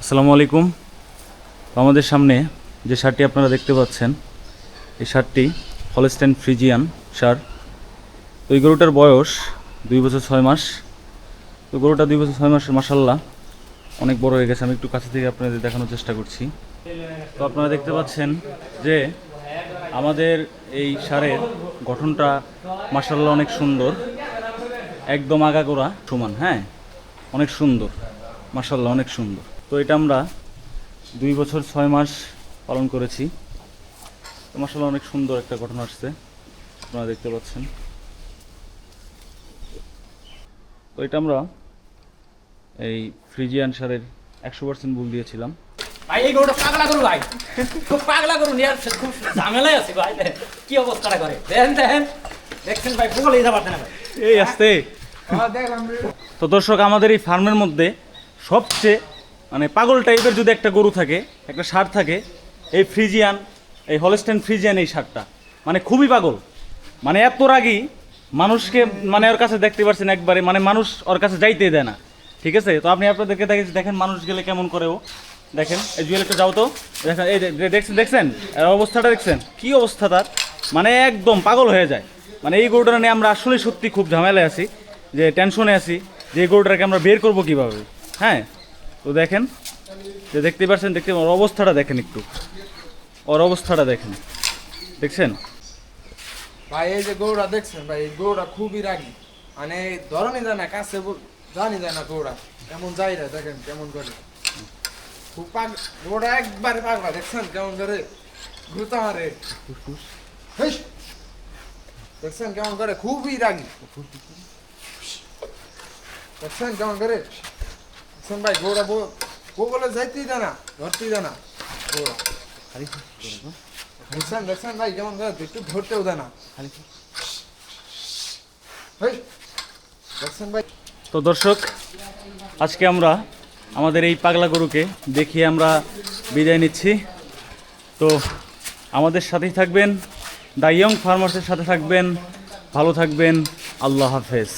আসসালামু আলাইকুম। আমাদের সামনে যে শার্টটি আপনারা দেখতে পাচ্ছেন, এই শার্টটি হলস্টেন ফ্রিজিয়ান সার। তো এই গরুটার বয়স দুই বছর ছয় মাস। তো গরুটা দুই বছর ছয় মাস মাসাল্লাহ অনেক বড় হয়ে গেছে। আমি একটু কাছে থেকে আপনাদের দেখানোর চেষ্টা করছি। তো আপনারা দেখতে পাচ্ছেন যে আমাদের এই সারের গঠনটা মাসাল্লাহ অনেক সুন্দর। একদম আগাগোড়া সমান হ্যাঁ? অনেক সুন্দর মাসাল্লাহ অনেক সুন্দর। তো এটা আমরা দুই বছর ছয় মাস পালন করেছি। তো মাসাল্লাহ অনেক সুন্দর একটা ঘটনা আসছে। আপনারা দেখতে পাচ্ছেন। তো এটা আমরা এই ফ্রিজিয়ান সারের একশো পার্সেন্ট ভুল দিয়েছিলাম। ভাই এই গরুটা পাগলা গরু ভাই। খুব পাগলা গরু নিয়ে খুব ঝামেলায় আছে ভাই। কি অবস্থাটা করে দেখেন দেখেন দেখছেন ভাই না ভাই এই আসতে। তো দর্শক, আমাদের এই ফার্মের মধ্যে সবচেয়ে মানে পাগল টাইপের যদি একটা গরু থাকে, একটা সার থাকে, এই ফ্রিজিয়ান, এই হলস্টেন ফ্রিজিয়ান এই সারটা। মানে খুবই পাগল। মানে এত রাগী, মানুষকে মানে ওর কাছে দেখতে পারছেন একবারে মানে মানুষ ওর কাছে যাইতে দেয় না। ঠিক আছে? তো আপনি আপনাদেরকে দেখে দেখেন মানুষ গেলে কেমন করে ও। দেখেন, এই জুয়েলটা যাও তো। দেখেন, এই দেখছেন দেখছেন? অবস্থাটা দেখছেন? কি অবস্থা তার? মানে একদম পাগল হয়ে যায়। মানে এই গরুটা নিয়ে আমরা আসলে সত্যি খুব ঝামেলায় আছি। যে টেনশনে আছি যে গরুটাকে আমরা বের করব কীভাবে? হ্যাঁ? তো দেখেন, যে দেখতে পাচ্ছেন, দেখতে ওর অবস্থাটা দেখেন একটু। ওর অবস্থাটা দেখেন। দেখছেন? ভাই, এই যে গৌড়া দেখছেন ভাই, এই গৌড়া খুবই রাগি। মানে ধরনই যায় না, কাছে জানি যায় না গৌড়া কেমন যাই রে, দেখেন কেমন করে। খুব পাগ গৌড়া একবারে পাগলা, দেখছেন কেমন করে? ঘুরতে মারে দেখছেন কেমন করে? খুবই রাগি। দেখছেন কেমন করে? দেখছেন ভাই গৌড়া বউ বউ বলে যাইতেই দেয় না ধরতেই দেয় না। গৌড়া দেখছেন দেখছেন ভাই কেমন করে? একটু ধরতেও দেয় না। হেই! দেখছেন ভাই। তো দর্শক আজকে আমরা আমাদের এই পাগলা গরুকে দেখিয়ে আমরা বিদায় নিচ্ছি। তো আমাদের সাথেই থাকবেন দ্য ইয়ং ফার্মার্সের সাথে থাকবেন। ভালো থাকবেন আল্লাহ হাফেজ।